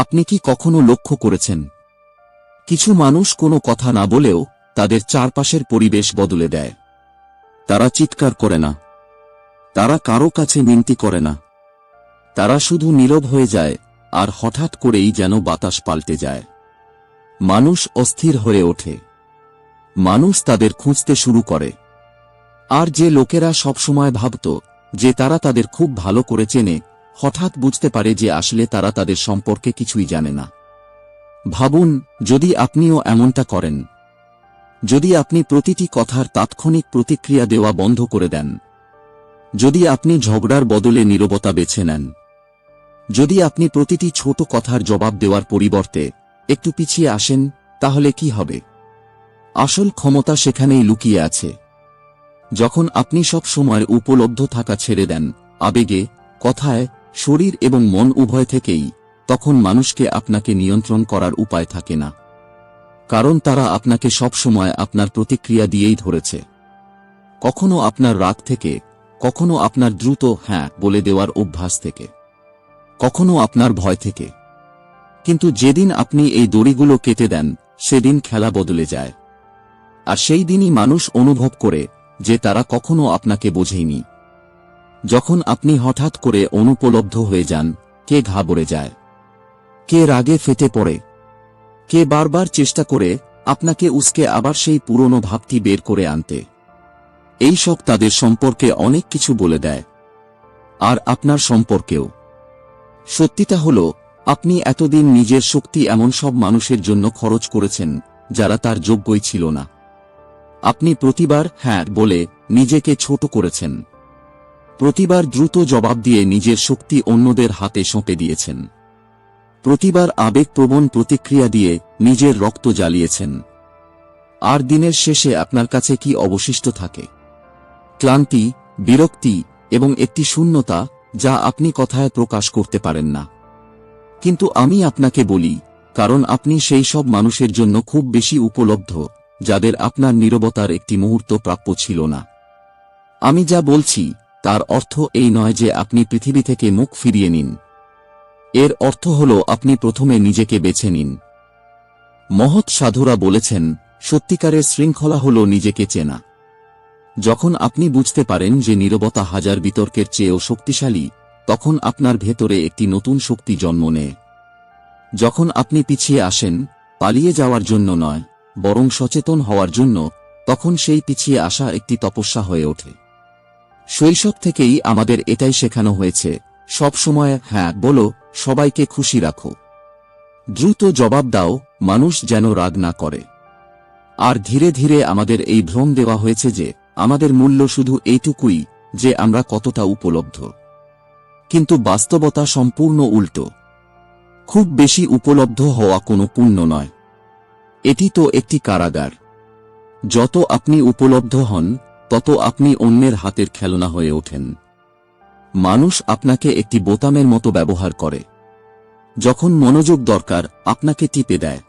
আপনি কি কখনো লক্ষ্য করেছেন? কিছু মানুষ কোনো কথা না বলেও তাদের চারপাশের পরিবেশ বদলে দেয়। তারা চিৎকার করে না। তারা কারও কাছে মিনতি করে না। তারা শুধু নীরব হয়ে যায় আর হঠাৎ করেই যেন বাতাস পাল্টে যায়। মানুষ অস্থির হয়ে ওঠে। মানুষ তাদের খুঁজতে শুরু করে। আর যে লোকেরা সবসময় ভাবত যে তারা তাদের খুব ভালো করে চেনে হঠাৎ বুঝতে পারে যে আসলে তারা তাদের সম্পর্কে কিছুই জানে না। ভাবুন, যদি আপনিও এমনটা করেন। যদি আপনি প্রতিটি কথার তাৎক্ষণিক প্রতিক্রিয়া দেওয়া বন্ধ করে দেন। যদি আপনি ঝগড়ার বদলে নীরবতা বেছে নেন। যদি আপনি প্রতিটি ছোট কথার জবাব দেওয়ার পরিবর্তে একটু পিছিয়ে আসেন, তাহলে কি হবে? আসল ক্ষমতা সেখানেই লুকিয়ে আছে। যখন আপনি সব সময় উপলব্ধ থাকা ছেড়ে দেন, আবেগে, কথায় শরীর এবং মন উভয় থেকেই, তখন মানুষকে আপনাকে নিয়ন্ত্রণ করার উপায় থাকে না। কারণ তারা আপনাকে সবসময় আপনার প্রতিক্রিয়া দিয়েই ধরেছে। কখনো আপনার রাগ থেকে, কখনো আপনার দ্রুত হ্যাঁ বলে দেওয়ার অভ্যাস থেকে, কখনো আপনার ভয় থেকে। কিন্তু যেদিন আপনি এই দড়িগুলো কেটে দেন, সেদিন খেলা বদলে যায়। আর সেই দিনই মানুষ অনুভব করে যে তারা কখনো আপনাকে বোঝেনি যখন আপনি হঠাৎ করে অনুপলব্ধ হয়ে যান, কে ঘাবড়ে যায়? কে রাগে ফেটে পড়ে? কে বারবার চেষ্টা করে আপনাকে উসকে আবার সেই পুরনো ভাবটি বের করে আনতে? এই সব তাদের সম্পর্কে অনেক কিছু বলে দেয়। আর আপনার সম্পর্কেও। সত্যিটা হল, আপনি এতদিন নিজের শক্তি এমন সব মানুষের জন্য খরচ করেছেন, যারা তার যোগ্যই ছিল না। আপনি প্রতিবার হ্যাঁ বলে নিজেকে ছোট করেছেন। প্রতিবার দ্রুত জবাব দিয়ে নিজের শক্তি অন্যদের হাতে সঁপে দিয়েছেন। প্রতিবার আবেগপ্রবণ প্রতিক্রিয়া দিয়ে নিজের রক্ত জ্বালিয়েছেন। আর দিনের শেষে আপনার কাছে কি অবশিষ্ট থাকে? ক্লান্তি, বিরক্তি এবং একটি শূন্যতা যা আপনি কথায় প্রকাশ করতে পারেন না। কিন্তু আমি আপনাকে বলি, কারণ আপনি সেই সব মানুষের জন্য খুব বেশি উপলব্ধ, যাদের আপনার নীরবতার একটি মুহূর্ত প্রাপ্য ছিল না। আমি যা বলছি তার অর্থ এই নয় যে আপনি পৃথিবী থেকে মুখ ফিরিয়ে নিন। এর অর্থ হল আপনি প্রথমে নিজেকে বেছে নিন। মহৎ সাধুরা বলেছেন, সত্যিকারের শৃঙ্খলা হল নিজেকে চেনা। যখন আপনি বুঝতে পারেন যে নীরবতা হাজার বিতর্কের চেয়েও শক্তিশালী, তখন আপনার ভেতরে একটি নতুন শক্তি জন্ম নেয়। যখন আপনি পিছিয়ে আসেন, পালিয়ে যাওয়ার জন্য নয়, বরং সচেতন হওয়ার জন্য, তখন সেই পিছিয়ে আসা একটি তপস্যা হয়ে ওঠে। শৈশব থেকেই আমাদের এটাই শেখানো হয়েছে। সব সময় হ্যাঁ বলো, সবাইকে খুশি রাখো। দ্রুত জবাব দাও, মানুষ যেন রাগ না করে। আর ধীরে ধীরে আমাদের এই ভ্রম দেওয়া হয়েছে যে, আমাদের মূল্য শুধু এইটুকুই, যে আমরা কতটা উপলব্ধ। কিন্তু বাস্তবতা সম্পূর্ণ উল্টো। খুব বেশি উপলব্ধ হওয়া কোনো পুণ্য নয়। এটি তো একটি কারাগার। যত আপনি উপলব্ধ হন তত আপনি অন্যের হাতের খেলনা হয়ে ওঠেন। মানুষ আপনাকে একটি বোতামের মতো ব্যবহার করে। যখন মনোযোগ দরকার, আপনাকে টিপে দেয়।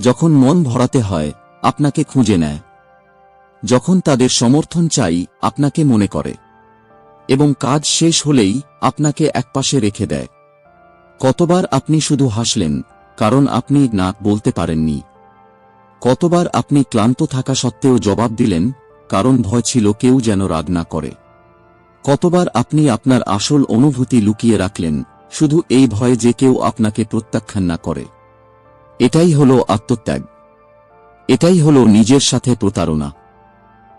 যখন মন ভরাতে হয়, আপনাকে খুঁজে নেয়। যখন তাদের সমর্থন চাই, আপনাকে মনে করে। এবং কাজ শেষ হলেই, আপনাকে একপাশে রেখে দেয়। কতবার আপনি শুধু হাসলেন, কারণ আপনি না বলতে পারেননি। কতবার আপনি ক্লান্ত থাকা সত্ত্বেও জবাব দিলেন কারণ ভয় ছিল কেউ যেন রাগ না করে। কতবার আপনি আপনার আসল অনুভূতি লুকিয়ে রাখলেন, শুধু এই ভয়ে যে কেউ আপনাকে প্রত্যাখ্যান না করে। এটাই হল আত্মত্যাগ। এটাই হল নিজের সাথে প্রতারণা।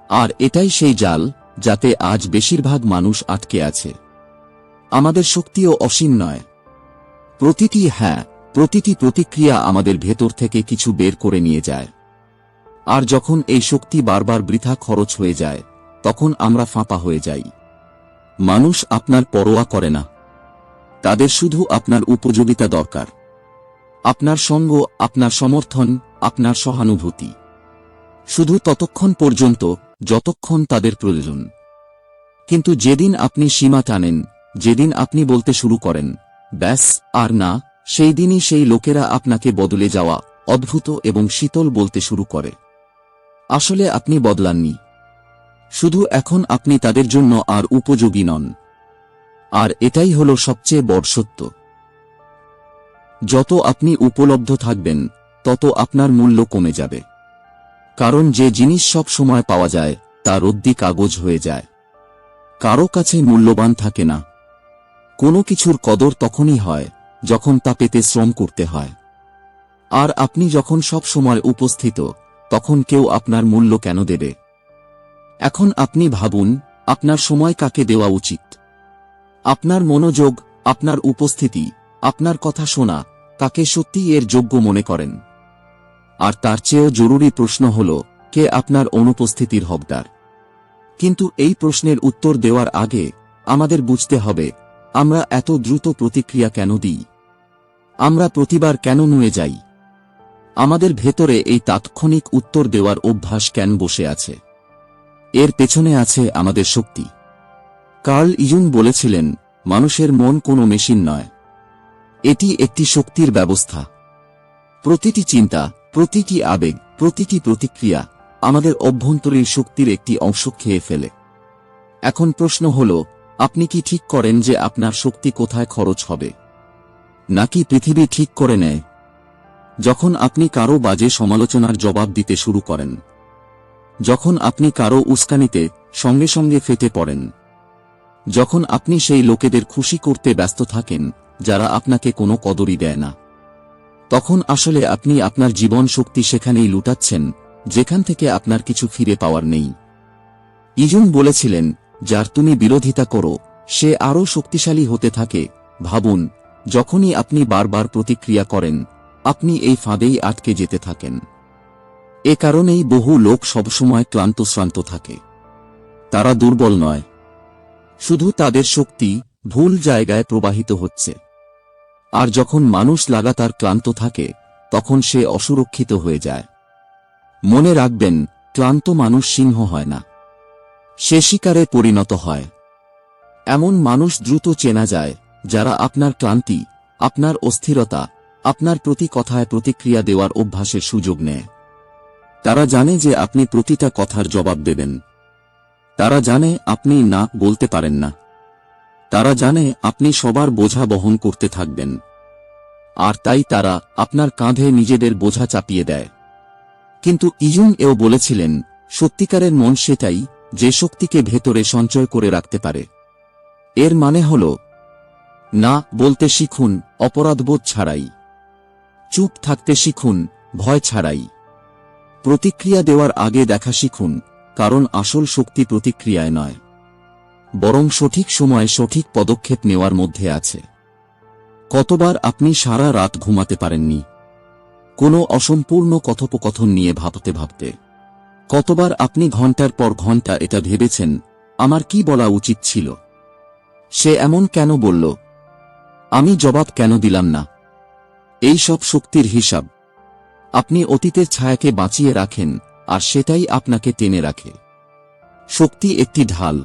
আর এটাই সেই জাল, যাতে আজ বেশিরভাগ মানুষ আটকে আছে। আমাদের শক্তিও অসীম নয়। প্রতিটি হ্যাঁ প্রতিটি প্রতিক্রিয়া আমাদের ভেতর থেকে কিছু বের করে নিয়ে যায়। আর যখন এই শক্তি বারবার বৃথা খরচ হয়ে যায়, তখন আমরা ফাঁপা হয়ে যাই। মানুষ আপনার পরোয়া করে না। তাদের শুধু আপনার উপযোগিতা দরকার। আপনার সঙ্গ, আপনার সমর্থন, আপনার সহানুভূতি। শুধু ততক্ষণ পর্যন্ত, যতক্ষণ তাদের প্রয়োজন। কিন্তু যেদিন আপনি সীমা টানেন, যেদিন আপনি বলতে শুরু করেন, ব্যাস, আর না, সেই দিনই সেই লোকেরা আপনাকে বদলে যাওয়া অদ্ভুত এবং শীতল বলতে শুরু করে। আসলে আপনি বদলাননি। শুধু এখন আপনি তাদের জন্য আর উপযোগী নন। আর এটাই হল সবচেয়ে বড় সত্য। যত আপনি উপলব্ধ থাকবেন, তত আপনার মূল্য কমে যাবে। কারণ যে জিনিস সব সময় পাওয়া যায় তা রদ্দি কাগজ হয়ে যায়। কারও কাছে মূল্যবান থাকে না। কোনো কিছুর কদর তখনই হয়, যখন তা পেতে শ্রম করতে হয়। আর আপনি যখন সব সময় উপস্থিত তখন কেউ আপনার মূল্য কেন দেবে? এখন আপনি ভাবুন, আপনার সময় কাকে দেওয়া উচিত? আপনার মনোযোগ, আপনার উপস্থিতি, আপনার কথা শোনা, কাকে সত্যি এর যোগ্য মনে করেন? আর তার চেয়েও জরুরি প্রশ্ন হল, কে আপনার অনুপস্থিতির হকদার? কিন্তু এই প্রশ্নের উত্তর দেওয়ার আগে, আমাদের বুঝতে হবে, আমরা এত দ্রুত প্রতিক্রিয়া কেন দিই? আমরা প্রতিবার কেন নুয়ে যাই? আমাদের ভেতরে এই তাৎক্ষণিক উত্তর দেওয়ার অভ্যাস কেন বসে আছে? এর পেছনে আছে আমাদের শক্তি। কার্ল ইজুন বলেছিলেন, মানুষের মন কোনো মেশিন নয়। এটি একটি শক্তির ব্যবস্থা। প্রতিটি চিন্তা, প্রতিটি আবেগ, প্রতিটি প্রতিক্রিয়া আমাদের অভ্যন্তরীণ শক্তির একটি অংশ খেয়ে ফেলে। এখন প্রশ্ন হল, আপনি কি ঠিক করেন যে আপনার শক্তি কোথায় খরচ হবে? নাকি পৃথিবী ঠিক করে নেয়? যখন আপনি কারও বাজে সমালোচনার জবাব দিতে শুরু করেন। যখন আপনি কারও উস্কানিতে সঙ্গে সঙ্গে ফেটে পড়েন। যখন আপনি সেই লোকেদের খুশি করতে ব্যস্ত থাকেন, যারা আপনাকে কোনো কদরই দেয় না। তখন আসলে আপনি আপনার জীবন শক্তি সেখানেই লুটাচ্ছেন, যেখান থেকে আপনার কিছু ফিরে পাওয়ার নেই। ইজুন বলেছিলেন, যার তুমি বিরোধিতা করো, সে আরও শক্তিশালী হতে থাকে। ভাবুন, যখনই আপনি বারবার প্রতিক্রিয়া করেন আপনি এই ফাঁদেই আটকে যেতে থাকেন। এ কারণেই বহু লোক সবসময় ক্লান্ত শ্রান্ত থাকে। তারা দুর্বল নয়। শুধু তাদের শক্তি ভুল জায়গায় প্রবাহিত হচ্ছে। আর যখন মানুষ লাগাতার ক্লান্ত থাকে, তখন সে অসুরক্ষিত হয়ে যায়। মনে রাখবেন, ক্লান্ত মানুষ সিংহ হয় না। সে শিকারে পরিণত হয়। এমন মানুষ দ্রুত চেনা যায়, যারা আপনার ক্লান্তি, আপনার অস্থিরতা আপনার প্রতি কথায় প্রতিক্রিয়া দেওয়ার অভ্যাসের সুযোগ নেয়। তারা জানে যে আপনি প্রতিটা কথার জবাব দেবেন। তারা জানে আপনি না বলতে পারেন না। তারা জানে আপনি সবার বোঝা বহন করতে থাকবেন। আর তাই তারা আপনার কাঁধে নিজেদের বোঝা চাপিয়ে দেয়। কিন্তু ইজুং এও বলেছিলেন, সত্যিকারের মন সেটাই যে শক্তিকে ভেতরে সঞ্চয় করে রাখতে পারে। এর মানে হল, না বলতে শিখুন অপরাধবোধ ছাড়াই। চুপ থাকতে শিখুন, ভয় ছাড়াই। প্রতিক্রিয়া দেওয়ার আগে দেখা শিখুন, কারণ আসল শক্তি প্রতিক্রিয়ায় নয়। বরং সঠিক সময়ে সঠিক পদক্ষেপ নেওয়ার মধ্যে আছে। কতবার আপনি সারা রাত ঘুমাতে পারেননি? কোনো অসম্পূর্ণ কথোপকথন নিয়ে ভাবতে ভাবতে। কতবার আপনি ঘণ্টার পর ঘণ্টা এটা ভেবেছেন, আমার কি বলা উচিত ছিল? সে এমন কেন বলল, আমি জবাব কেন দিলাম না? এই সব শক্তির হিসাব। আপনি অতীতের ছায়াকে বাঁচিয়ে রাখেন, আর সেটাই আপনাকে টেনে রাখে। শক্তি একটি ঢাল।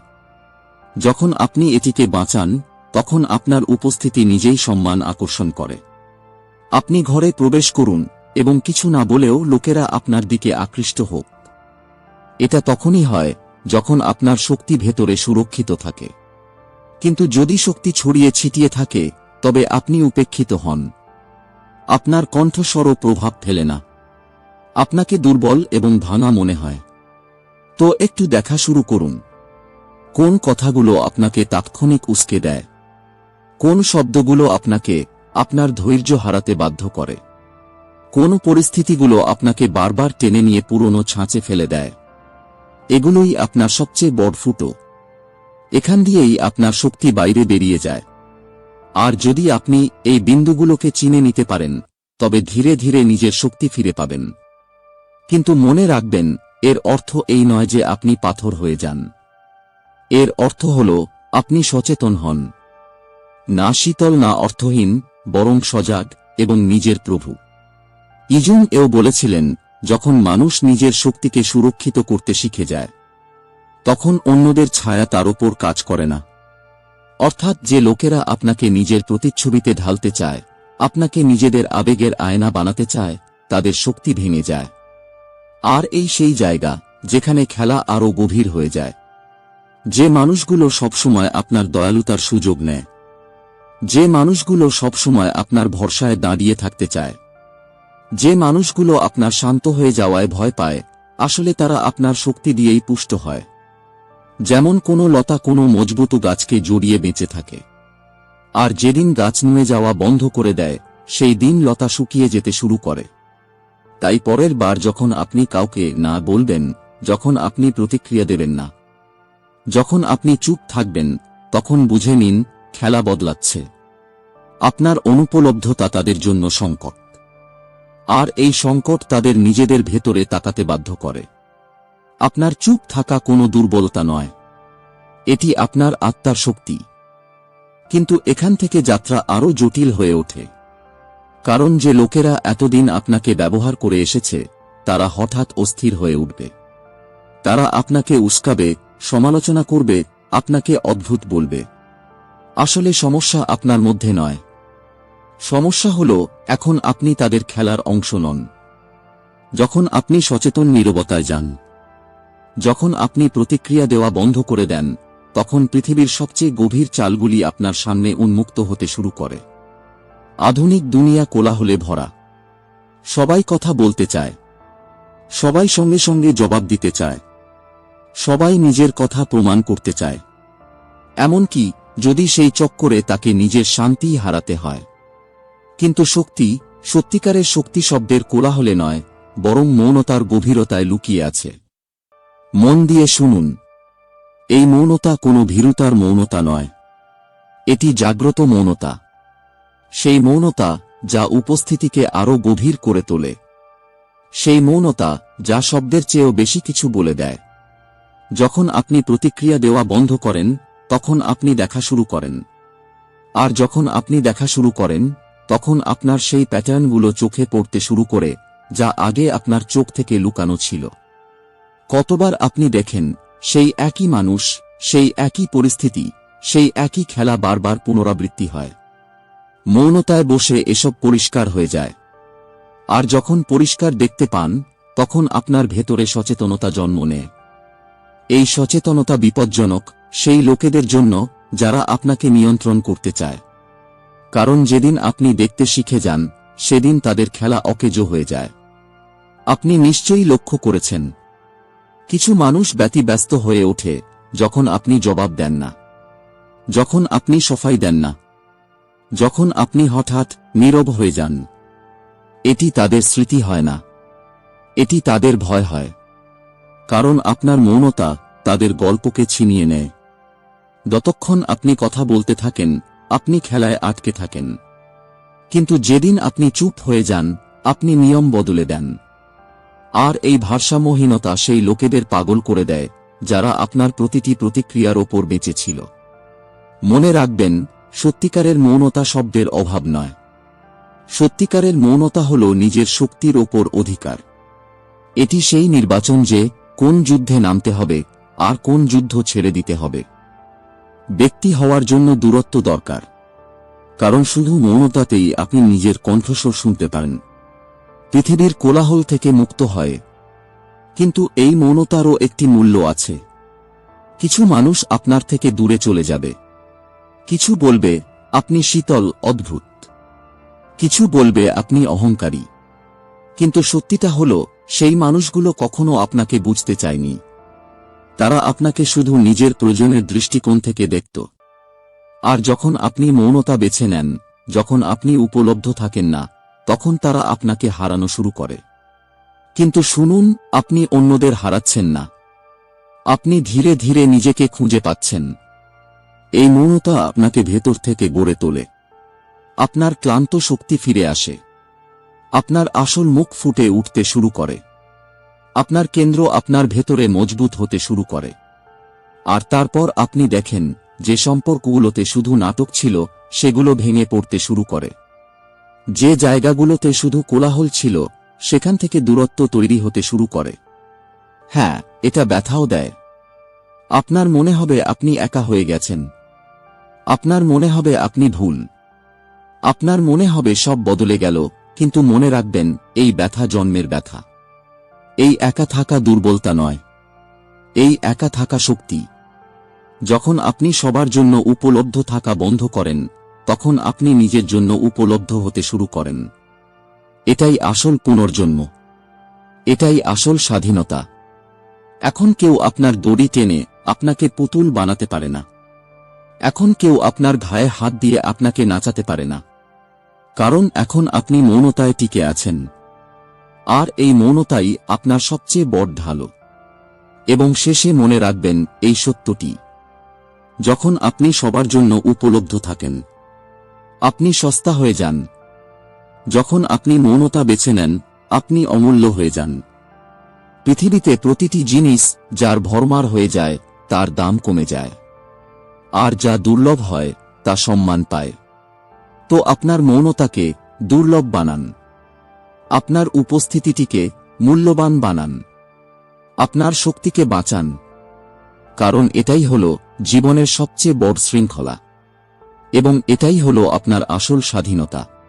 যখন আপনি এটিকে বাঁচান, তখন আপনার উপস্থিতি নিজেই সম্মান আকর্ষণ করে। আপনি ঘরে প্রবেশ করুন, এবং কিছু না বলেও লোকেরা আপনার দিকে আকৃষ্ট হোক। এটা তখনই হয়, যখন আপনার শক্তি ভেতরে সুরক্ষিত থাকে। কিন্তু যদি শক্তি ছড়িয়ে ছিটিয়ে থাকে, তবে আপনি উপেক্ষিত হন। আপনার কণ্ঠস্বরও প্রভাব ফেলে না। আপনাকে দুর্বল এবং ভাঙা মনে হয়। তো একটু দেখা শুরু করুন। কোন কথাগুলো আপনাকে তাৎক্ষণিক উস্কে দেয়? কোন শব্দগুলো আপনাকে আপনার ধৈর্য হারাতে বাধ্য করে? কোন পরিস্থিতিগুলো আপনাকে বারবার টেনে নিয়ে পুরনো ছাঁচে ফেলে দেয়? এগুলোই আপনার সবচেয়ে বড় ফুটো। এখান দিয়েই আপনার শক্তি বাইরে বেরিয়ে যায়। আর যদি আপনি এই বিন্দুগুলোকে চিনে নিতে পারেন, তবে ধীরে ধীরে নিজের শক্তি ফিরে পাবেন। কিন্তু মনে রাখবেন, এর অর্থ এই নয় যে আপনি পাথর হয়ে যান। এর অর্থ হল, আপনি সচেতন হন। না শীতল, না অর্থহীন, বরং সজাগ এবং নিজের প্রভু। ইজুং এও বলেছিলেন, যখন মানুষ নিজের শক্তিকে সুরক্ষিত করতে শিখে যায়, তখন অন্যদের ছায়া তার ওপর কাজ করে না। অর্থাৎ যে লোকেরা আপনাকে নিজের প্রতিচ্ছবিতে ঢালতে চায়, আপনাকে নিজেদের আবেগের আয়না বানাতে চায়, তাদের শক্তি ভেঙে যায়। আর এই সেই জায়গা, যেখানে খেলা আরও গভীর হয়ে যায়। যে মানুষগুলো সবসময় আপনার দয়ালুতার সুযোগ নেয়। যে মানুষগুলো সবসময় আপনার ভরসায় দাঁড়িয়ে থাকতে চায়। যে মানুষগুলো আপনার শান্ত হয়ে যাওয়ায় ভয় পায়, আসলে তারা আপনার শক্তি দিয়েই পুষ্ট হয়। যেমন কোনো লতা কোনো মজবুত গাছকে জড়িয়ে বেঁচে থাকে। আর যেদিন গাছ নুয়ে যাওয়া বন্ধ করে দেয়, সেই দিন লতা শুকিয়ে যেতে শুরু করে। তাই পরের বার যখন আপনি কাউকে না বলবেন, যখন আপনি প্রতিক্রিয়া দেবেন না, যখন আপনি চুপ থাকবেন, তখন বুঝে নিন, খেলা বদলাচ্ছে। আপনার অনুপলব্ধতা তাদের জন্য সংকট। আর এই সংকট তাদের নিজেদের ভেতরে তাকাতে বাধ্য করে। আপনার চুপ থাকা কোনো দুর্বলতা নয়। এটি আপনার আত্মার শক্তি। কিন্তু এখান থেকে যাত্রা আরও জটিল হয়ে ওঠে। কারণ যে লোকেরা এতদিন আপনাকে ব্যবহার করে এসেছে, তারা হঠাৎ অস্থির হয়ে উঠবে। তারা আপনাকে উস্কাবে, সমালোচনা করবে, আপনাকে অদ্ভুত বলবে। আসলে সমস্যা আপনার মধ্যে নয়। সমস্যা হল, এখন আপনি তাদের খেলার অংশ নন। যখন আপনি সচেতন নীরবতায় যান। যখন আপনি প্রতিক্রিয়া দেওয়া বন্ধ করে দেন, তখন পৃথিবীর সবচেয়ে গভীর চালগুলি আপনার সামনে উন্মুক্ত হতে শুরু করে। আধুনিক দুনিয়া কোলাহলে ভরা। সবাই কথা বলতে চায়। সবাই সঙ্গে সঙ্গে জবাব দিতে চায়। সবাই নিজের কথা প্রমাণ করতে চায়। এমনকি যদি সেই চক্করে তাকে নিজের শান্তি হারাতে হয়। কিন্তু শক্তি, সত্যিকারের শক্তি শব্দের কোলাহলে নয়, বরং মৌনতার গভীরতায় লুকিয়ে আছে। মন দিয়ে শুনুন। এই মৌনতা কোনো ভীরুতার মৌনতা নয়। এটি জাগ্রত মৌনতা। সেই মৌনতা যা উপস্থিতিকে আরও গভীর করে তোলে। সেই মৌনতা যা শব্দের চেয়েও বেশি কিছু বলে দেয়। যখন আপনি প্রতিক্রিয়া দেওয়া বন্ধ করেন, তখন আপনি দেখা শুরু করেন। আর যখন আপনি দেখা শুরু করেন, তখন আপনার সেই প্যাটার্নগুলো চোখে পড়তে শুরু করে, যা আগে আপনার চোখ থেকে লুকানো ছিল। কতবার আপনি দেখেন, সেই একই মানুষ, সেই একই পরিস্থিতি, সেই একই খেলা বারবার পুনরাবৃত্তি হয়। মৌনতায় বসে এসব পরিষ্কার হয়ে যায়। আর যখন পরিষ্কার দেখতে পান, তখন আপনার ভেতরে সচেতনতা জন্ম নেয়। এই সচেতনতা বিপজ্জনক, সেই লোকেদের জন্য, যারা আপনাকে নিয়ন্ত্রণ করতে চায়। কারণ যেদিন আপনি দেখতে শিখে যান, সেদিন তাদের খেলা অকেজো হয়ে যায়। আপনি নিশ্চয়ই লক্ষ্য করেছেন কিছু মানুষ ব্যতিব্যস্ত হয়ে ওঠে, যখন আপনি জবাব দেন না। যখন আপনি সফাই দেন না। যখন আপনি হঠাৎ নীরব হয়ে যান। এটি তাদের স্মৃতি হয় না। এটি তাদের ভয় হয়। কারণ আপনার মৌনতা তাদের গল্পকে ছিনিয়ে নেয়। যতক্ষণ আপনি কথা বলতে থাকেন, আপনি খেলায় আটকে থাকেন। কিন্তু যেদিন আপনি চুপ হয়ে যান, আপনি নিয়ম বদলে দেন। আর এই ভারসাম্যহীনতা সেই লোকেদের পাগল করে দেয়, যারা আপনার প্রতিটি প্রতিক্রিয়ার ওপর বেঁচে ছিল। মনে রাখবেন, সত্যিকারের মৌনতা শব্দের অভাব নয়। সত্যিকারের মৌনতা হল নিজের শক্তির ওপর অধিকার। এটি সেই নির্বাচন যে কোন যুদ্ধে নামতে হবে আর কোন যুদ্ধ ছেড়ে দিতে হবে। ব্যক্তি হওয়ার জন্য দূরত্ব দরকার। কারণ শুধু মৌনতাতেই আপনি নিজের কণ্ঠস্বর শুনতে পারেন। পৃথিবীর কোলাহল থেকে মুক্ত হয়। কিন্তু এই মৌনতারও একটি মূল্য আছে। কিছু মানুষ আপনার থেকে দূরে চলে যাবে। কিছু বলবে, আপনি শীতল, অদ্ভুত। কিছু বলবে, আপনি অহংকারী। কিন্তু সত্যিটা হল, সেই মানুষগুলো কখনো আপনাকে বুঝতে চায়নি। তারা আপনাকে শুধু নিজের প্রয়োজনের দৃষ্টিকোণ থেকে দেখত। আর যখন আপনি মৌনতা বেছে নেন, যখন আপনি উপলব্ধ থাকেন না তখন তারা আপনাকে হারানো শুরু করে। কিন্তু শুনুন, আপনি অন্যদের হারাচ্ছেন না। আপনি ধীরে ধীরে নিজেকে খুঁজে পাচ্ছেন। এই মৌনতা আপনাকে ভেতর থেকে গড়ে তোলে। আপনার ক্লান্ত শক্তি ফিরে আসে। আপনার আসল মুখ ফুটে উঠতে শুরু করে। আপনার কেন্দ্র আপনার ভেতরে মজবুত হতে শুরু করে। আর তারপর আপনি দেখেন, যে সম্পর্কগুলোতে শুধু নাটক ছিল, সেগুলো ভেঙে পড়তে শুরু করে। যে জায়গাগুলোতে শুধু কোলাহল ছিল, সেখান থেকে দূরত্ব তৈরি হতে শুরু করে। হ্যাঁ এটা ব্যথাও দেয়। আপনার মনে হবে আপনি একা হয়ে গেছেন। আপনার মনে হবে আপনি ভুল। আপনার মনে হবে সব বদলে গেল, কিন্তু মনে রাখবেন, এই ব্যথা জন্মের ব্যথা। এই একা থাকা দুর্বলতা নয়। এই একা থাকা শক্তি। যখন আপনি সবার জন্য উপলব্ধ থাকা বন্ধ করেন তখন আপনি নিজের জন্য উপলব্ধ হতে শুরু করেন। এটাই আসল পুনর্জন্ম। এটাই আসল স্বাধীনতা। এখন কেউ আপনার দড়ি টেনে আপনাকে পুতুল বানাতে পারে না। এখন কেউ আপনার ঘায়ে হাত দিয়ে আপনাকে নাচাতে পারে না। কারণ এখন আপনি মৌনতায় টিকে আছেন। আর এই মৌনতাই আপনার সবচেয়ে বড় ঢালো। এবং শেষে মনে রাখবেন এই সত্যটি। যখন আপনি সবার জন্য উপলব্ধ থাকেন আপনি সস্তা হয়ে যান। যখন আপনি মৌনতা বেছে নেন, আপনি অমূল্য হয়ে যান। পৃথিবীতে প্রতিটি জিনিস যার ভরমার হয়ে যায়, তার দাম কমে যায়। আর যা দুর্লভ হয়, তা সম্মান পায়। তো আপনার মৌনতাকে দুর্লভ বানান। আপনার উপস্থিতিটিকে মূল্যবান বানান। আপনার শক্তিকে বাঁচান। কারণ এটাই হল জীবনের সবচেয়ে বড় শৃঙ্খলা। এবং এটাই হল আপনার আসল স্বাধীনতা।